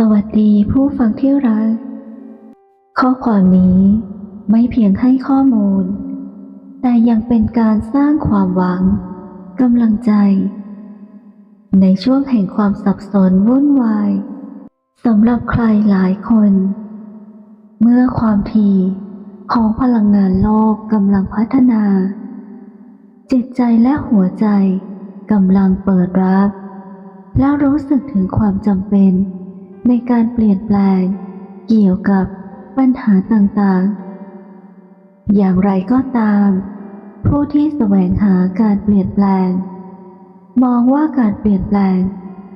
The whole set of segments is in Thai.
สวัสดีผู้ฟังที่รัก ข้อความนี้ไม่เพียงให้ข้อมูล แต่ยังเป็นการสร้างความหวังกำลังใจ ในช่วงแห่งความสับสนวุ่นวายสำหรับใครหลายคน เมื่อความถี่ของพลังงานโลกกำลังพัฒนา จิตใจและหัวใจกำลังเปิดรับ แล้วรู้สึกถึงความจำเป็น ในการเปลี่ยนแปลง เกี่ยวกับปัญหาต่างๆ อย่างไรก็ตาม ผู้ที่แสวงหาการเปลี่ยนแปลง มองว่าการเปลี่ยนแปลง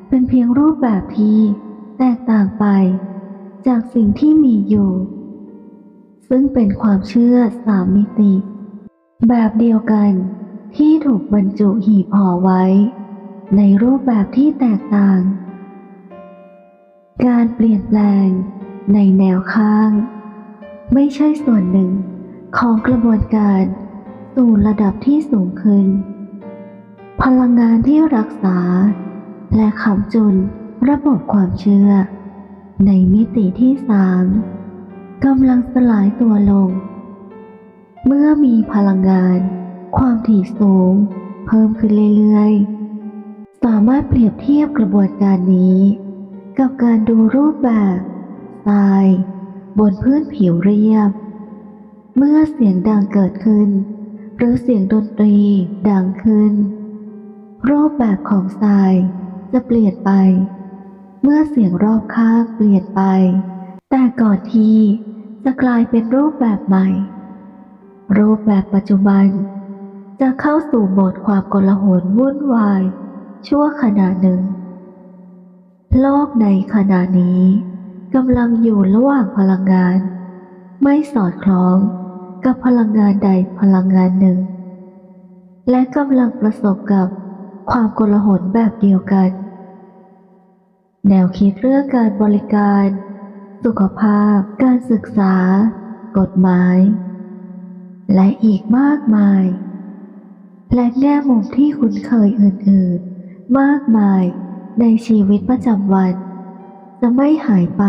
เป็นเพียงรูปแบบที่แตกต่างไป จากสิ่งที่มีอยู่ ซึ่งเป็นความเชื่อสามมิติ แบบเดียวกันที่ถูกบรรจุหีบห่อไว้ ในรูปแบบที่แตกต่าง การเปลี่ยนแปลงในแนวข้าง ไม่ใช่ส่วนหนึ่งของกระบวนการสู่ระดับที่สูงขึ้น พลังงานที่รักษา และขำจุนระบบความเชื่อ ในมิติที่สามกำลังสลายตัวลง เมื่อมีพลังงาน ความถี่สูง เพิ่มขึ้นเรื่อยๆ สามารถเปรียบเทียบกระบวนการนี้ กับการดูรูปแบบทรายบนพื้นผิวเรียบ เมื่อเสียงดังเกิดขึ้น หรือเสียงดนตรีดังขึ้น รูปแบบของทรายจะเปลี่ยนไป เมื่อเสียงรอบข้างเปลี่ยนไป แต่ก่อนที่จะกลายเป็นรูปแบบใหม่ รูปแบบปัจจุบัน จะเข้าสู่โหมดความโกลาหลวุ่นวาย ชั่วขณะหนึ่ง โลกในขณะนี้กำลังอยู่ระหว่างพลังงาน ไม่สอดคล้องกับพลังงานใดพลังงานหนึ่ง และกำลังประสบกับความโกลาหลแบบเดียวกัน แนวคิดเรื่องการบริการ สุขภาพ การศึกษา กฎหมาย และอีกมากมาย และแง่มุมที่คุ้นเคยอื่นๆ มากมาย ในชีวิตประจำวัน จะไม่หายไป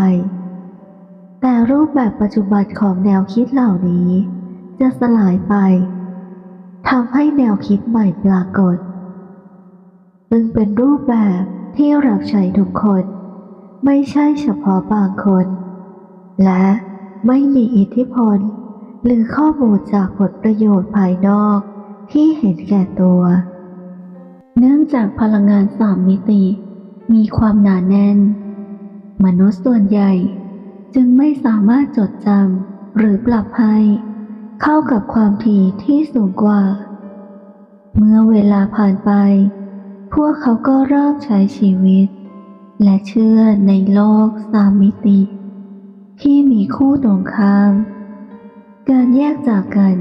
แต่รูปแบบปัจจุบันของแนวคิดเหล่านี้ จะสลายไปทำให้แนวคิดใหม่ปรากฏ ซึ่งเป็นรูปแบบที่รับใช้ทุกคน ไม่ใช่เฉพาะบางคน และไม่มีอิทธิพล หรือข้อมูลจากผลประโยชน์ภายนอกที่เห็นแก่ตัว เนื่องจากพลังงานสามมิติ มีความหนาแน่น มนุษย์ส่วนใหญ่ จึงไม่สามารถจดจำหรือปรับให้ เข้ากับความถี่ที่สูงกว่า เมื่อเวลาผ่านไป พวกเขาก็เริ่มใช้ชีวิต และเชื่อในโลกสามมิติ ที่มีคู่ตรงข้าม การแยกจากกัน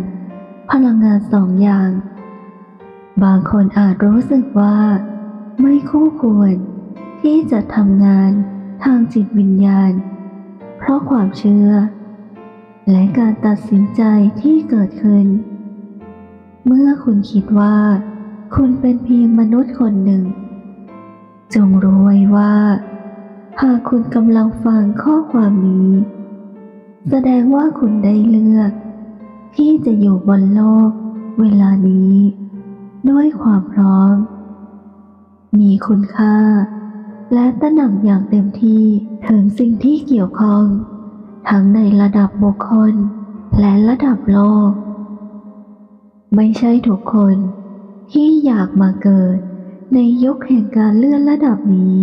พลังงานสองอย่าง บางคนอาจรู้สึกว่าไม่คู่ควร ที่จะทำงานทางจิตวิญญาณ เพราะความเชื่อ และการตัดสินใจที่เกิดขึ้น เมื่อคุณคิดว่า คุณเป็นเพียงมนุษย์คนหนึ่ง จงรู้ไว้ว่า หากคุณกำลังฟังข้อความนี้ แสดงว่าคุณได้เลือก ที่จะอยู่บนโลก เวลานี้ ด้วยความพร้อม มีคุณค่า และตระหนักอย่างเต็มที่ถึงสิ่งที่เกี่ยวข้อง ทั้งในระดับบุคคล และระดับโลก ไม่ใช่ทุกคน ที่อยากมาเกิด ในยุคแห่งการเลื่อนระดับนี้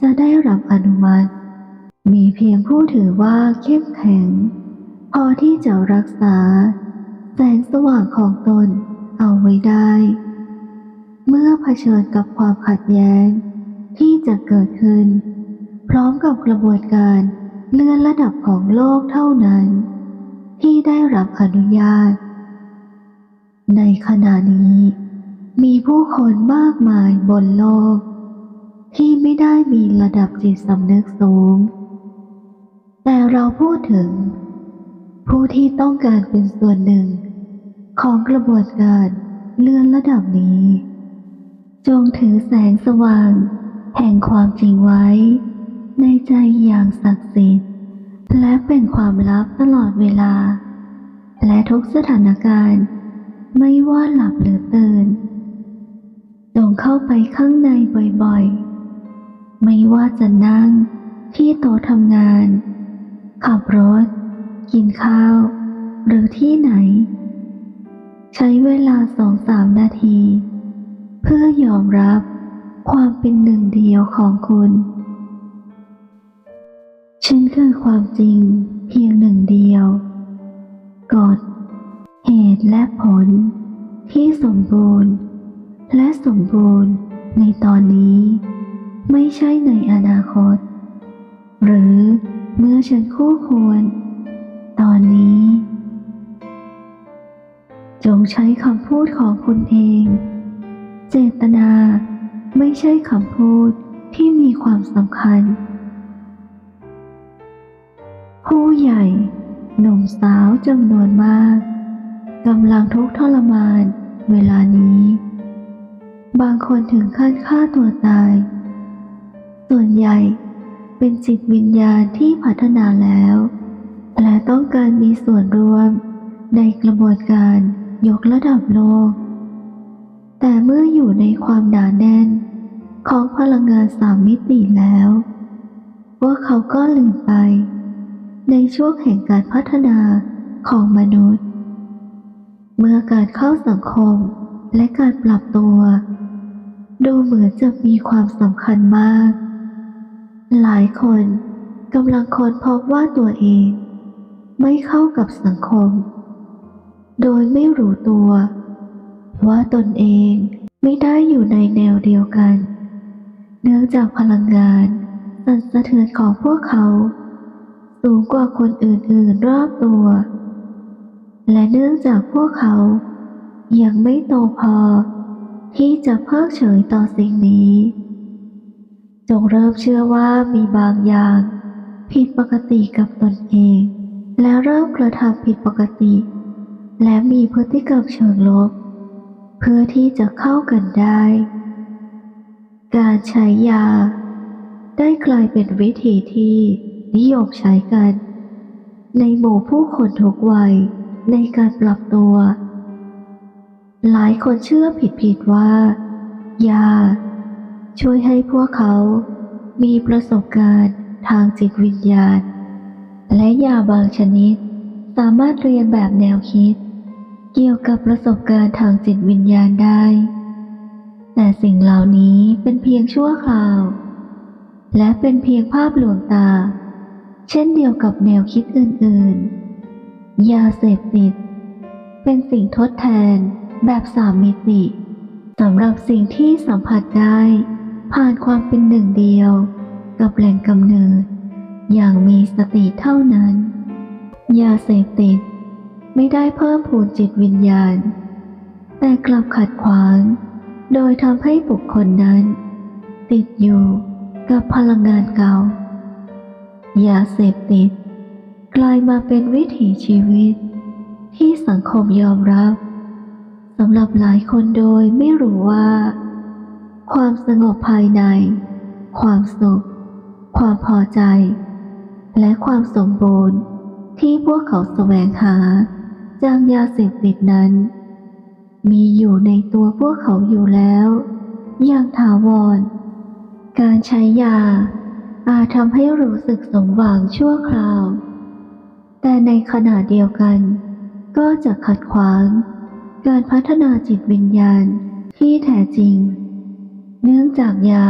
จะได้รับอนุมัติ มีเพียงผู้ถือว่าเข้มแข็ง พอที่จะรักษา แสงสว่างของตนเอาไว้ได้ เมื่อเผชิญกับความขัดแย้ง ที่จะเกิดขึ้น พร้อมกับกระบวนการเลื่อนระดับของโลกเท่านั้น ที่ได้รับอนุญาต ในขณะนี้ มีผู้คนมากมายบนโลก ที่ไม่ได้มีระดับจิตสำนึกสูง แต่เราพูดถึง ผู้ที่ต้องการเป็นส่วนหนึ่ง ของกระบวนการเลื่อนระดับนี้ จงถือแสงสว่าง แห่งความจริงไว้ ในใจอย่างศักดิ์สิทธิ์ และเป็นความลับตลอดเวลา และทุกสถานการณ์ ไม่ว่าหลับหรือตื่นจงเข้าไปข้างในบ่อยๆ ไม่ว่าจะนั่งที่โต๊ะทำงาน ขับรถ กินข้าว หรือที่ไหน ใช้เวลาสองสามนาที เพื่อยอมรับ ความเป็นหนึ่งเดียวของคุณ ฉันคือความจริงเพียงหนึ่งเดียว กฎ เหตุและผล ที่สมบูรณ์ และสมบูรณ์ในตอนนี้ ไม่ใช่ในอนาคต หรือเมื่อฉันคู่ควร ตอนนี้ จงใช้คำพูดของคุณเอง เจตนา ไม่ใช่คำพูดที่มีความสำคัญ ผู้ใหญ่ หนุ่มสาวจำนวนมากกำลังทุกข์ทรมานเวลานี้ บางคนถึงขั้นฆ่าตัวตาย ส่วนใหญ่เป็นจิตวิญญาณที่พัฒนาแล้ว และต้องการมีส่วนร่วมในกระบวนการยกระดับโลก แต่เมื่ออยู่ในความหนาแน่น ของพลังงานสามมิติแล้วว่าเขาก็ลืมไป ในช่วงแห่งการพัฒนาของมนุษย์ เมื่อการเข้าสังคมและการปรับตัว ดูเหมือนจะมีความสำคัญมาก หลายคนกำลังค้นพบว่าตัวเอง ไม่เข้ากับสังคม โดยไม่รู้ตัว ว่าตนเองไม่ได้อยู่ในแนวเดียวกัน เนื่องจากพลังงานสั่นสะเทือนของพวกเขา สูงกว่าคนอื่นๆรอบตัว และเนื่องจากพวกเขา ยังไม่โตพอ ที่จะเพิกเฉยต่อสิ่งนี้ จงเริ่มเชื่อว่ามีบางอย่าง ผิดปกติกับตนเอง แล้วเริ่มกระทำผิดปกติ และมีพฤติกรรมเชิงลบ เพื่อที่จะเข้ากันได้ การใช้ยา ได้กลายเป็นวิธีที่นิยมใช้กัน ในหมู่ผู้คนทุกวัยในการปรับตัว หลายคนเชื่อผิดๆว่า ยา ช่วยให้พวกเขา มีประสบการณ์ทางจิตวิญญาณ และยาบางชนิด สามารถเรียนแบบแนวคิด เกี่ยวกับประสบการณ์ทางจิตวิญญาณได้ แต่สิ่งเหล่านี้เป็นเพียงชั่วคราว และเป็นเพียงภาพหลวงตา เช่นเดียวกับแนวคิดอื่นๆ ยาเสพติด เป็นสิ่งทดแทนแบบสามมิติสำหรับสิ่งที่สัมผัสได้ ผ่านความเป็นหนึ่งเดียว กับแหล่งกำเนิด อย่างมีสติเท่านั้น ยาเสพติด ไม่ได้เพิ่มพูนจิตวิญญาณ แต่กลับขัดขวาง โดยทำให้บุคคลนั้น ติดอยู่กับพลังงานเก่ายาเสพติด กลายมาเป็นวิถีชีวิต ที่สังคมยอมรับสำหรับหลายคนโดยไม่รู้ว่า ความสงบภายใน ความสุข ความพอใจ และความสมบูรณ์ที่พวกเขาแสวงหา จากยาเสพติดนั้น มีอยู่ในตัวพวกเขาอยู่แล้ว อย่างถาวร การใช้ยา อาจทำให้รู้สึกสมหวังชั่วคราว แต่ในขณะเดียวกัน ก็จะขัดขวาง การพัฒนาจิตวิญญาณที่แท้จริง เนื่องจากยา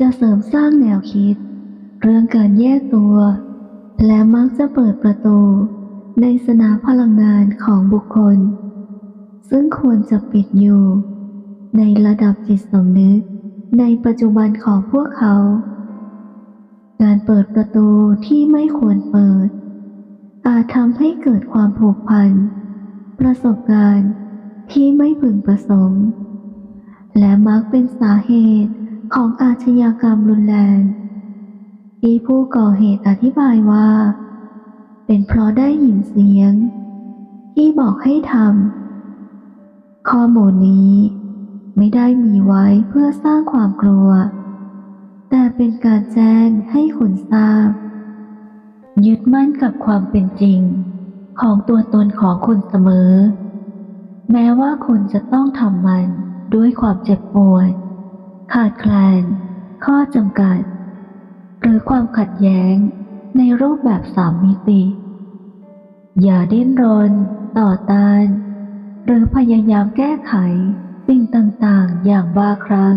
จะเสริมสร้างแนวคิด เรื่องการแยกตัว และมักจะเปิดประตู ในสนามพลังงานของบุคคล ซึ่งควรจะปิดอยู่ ในระดับจิตสำนึกในปัจจุบันของพวกเขา การเปิดประตูที่ไม่ควรเปิด อาจทำให้เกิดความผูกพัน ประสบการณ์ที่ไม่พึงประสงค์ และมักเป็นสาเหตุของอาชญากรรมรุนแรงที่ผู้ก่อเหตุอธิบายว่า เป็นเพราะได้ยินเสียง ที่บอกให้ทำข้อมูลนี้ไม่ได้มีไว้เพื่อสร้างความกลัว แต่เป็นการแจ้งให้คุณทราบ ยึดมั่นกับความเป็นจริง ของตัวตนของคุณเสมอ แม้ว่าคุณจะต้องทำมันด้วยความเจ็บปวด ขาดแคลน ข้อจำกัด หรือความขัดแย้ง ในรูปแบบสามมิติ อย่าดิ้นรน ต่อต้าน หรือพยายามแก้ไขสิ่งต่างๆ อย่างบ้าครั้ง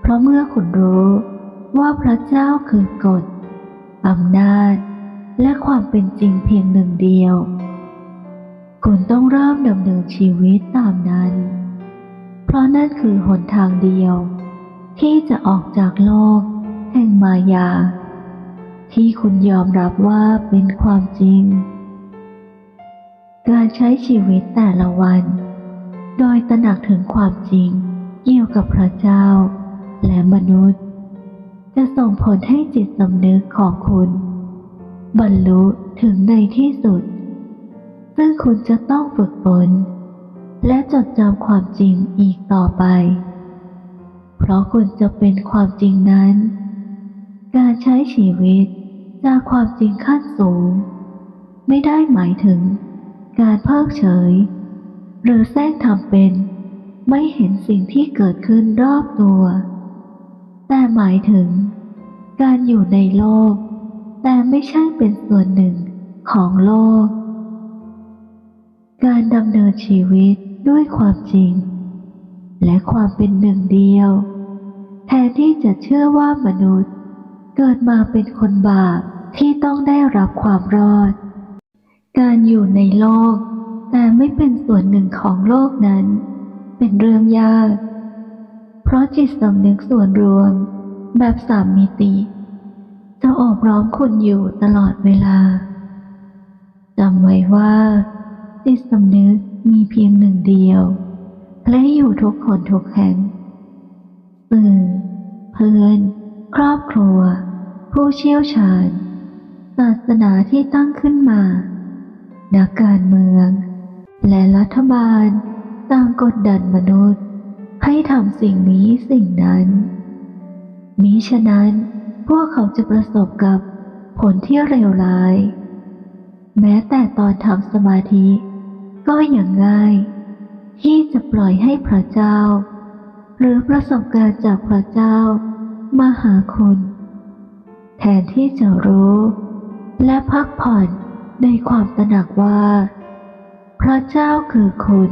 เพราะเมื่อคุณรู้ว่าพระเจ้าคือกฎอำนาจ และความเป็นจริงเพียงหนึ่งเดียว คุณต้องเริ่มดำเนินชีวิตตามนั้น เพราะนั่นคือหนทางเดียว ที่จะออกจากโลก แห่งมายา ที่คุณยอมรับว่าเป็นความจริง การใช้ชีวิตแต่ละวัน โดยตระหนักถึงความจริงเกี่ยวกับพระเจ้า และมนุษย์ จะส่งผลให้จิตสำนึกของคุณ บรรลุถึงในที่สุด ซึ่งคุณจะต้องฝึกฝนและจดจำความจริงอีกต่อไป เพราะคุณจะเป็นความจริงนั้น การใช้ชีวิต จากความจริงขั้นสูง ไม่ได้หมายถึง การเพิกเฉย หรือแทรกทำเป็น ไม่เห็นสิ่งที่เกิดขึ้นรอบตัว แต่หมายถึง การอยู่ในโลก แต่ไม่ใช่เป็นส่วนหนึ่งของโลก การดำเนินชีวิตด้วยความจริง และความเป็นหนึ่งเดียว แทนที่จะเชื่อว่ามนุษย์ เกิดมาเป็นคนบาปที่ต้องได้รับความรอด การอยู่ในโลก แต่ไม่เป็นส่วนหนึ่งของโลกนั้น เป็นเรื่องยาก เพราะจิตสำนึกส่วนรวม แบบสามมิติ จะอบล้อมคุณอยู่ตลอดเวลาจำไว้ว่า จิตสำนึกมีเพียงหนึ่งเดียว และอยู่ทุกคนทุกแห่งสื่อเพื่อน ครอบครัว ผู้เชี่ยวชาญ ศาสนาที่ตั้งขึ้นมา นักการเมือง และรัฐบาลต่างกดดันมนุษย์ ให้ทำสิ่งนี้สิ่งนั้น มิฉะนั้นพวกเขาจะประสบกับผลที่เลวร้าย แม้แต่ตอนทำสมาธิ ก็อย่างง่าย ที่จะปล่อยให้พระเจ้า หรือประสบการณ์จากพระเจ้า มาหาคุณ แทนที่จะรู้ และพักผ่อนในความตระหนักว่า พระเจ้าคือคุณ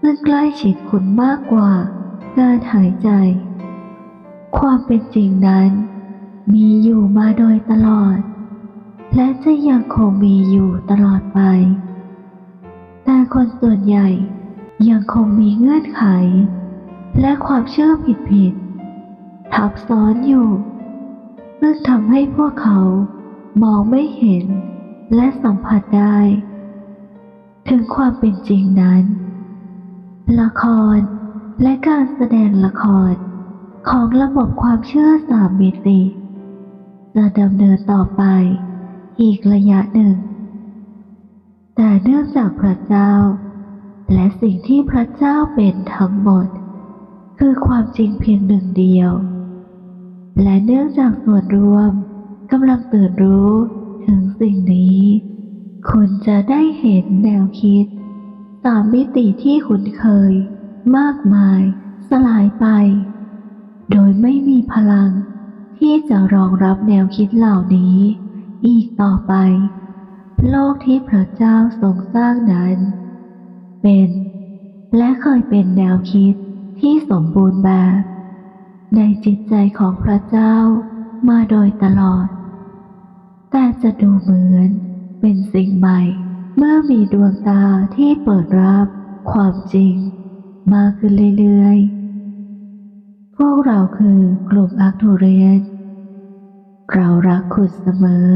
ซึ่งใกล้ชิดคุณมากกว่าการหายใจ ความเป็นจริงนั้น มีอยู่มาโดยตลอด และจะยังคงมีอยู่ตลอดไป แต่คนส่วนใหญ่ยังคงมีเงื่อนไข และความเชื่อผิดๆ ทับซ้อนอยู่ซึ่งทำให้พวกเขามองไม่เห็นและสัมผัสได้ ถึงความเป็นจริงนั้น ละครและการแสดงละครของระบบความเชื่อสามมิติจะดำเนินต่อไปอีกระยะหนึ่ง แต่เนื่องจากพระเจ้า และสิ่งที่พระเจ้าเป็นทั้งหมด คือความจริงเพียงหนึ่งเดียว และเนื่องจากส่วนรวมกำลังตื่นรู้ถึงสิ่งนี้ คุณจะได้เห็นแนวคิดตามมิติที่คุ้นเคย มากมาย สลายไป โดยไม่มีพลัง ที่จะรองรับแนวคิดเหล่านี้ อีกต่อไป โลกที่พระเจ้าทรงสร้างนั้น เป็น และเคยเป็นแนวคิดที่สมบูรณ์แบบ ในจิตใจของพระเจ้ามาโดยตลอด แต่จะดูเหมือนเป็นสิ่งใหม่ เมื่อมีดวงตาที่เปิดรับความจริง มากขึ้นเรื่อยๆ พวกเราคือกลุ่มอักทูเรียนเรารักคุณเสมอ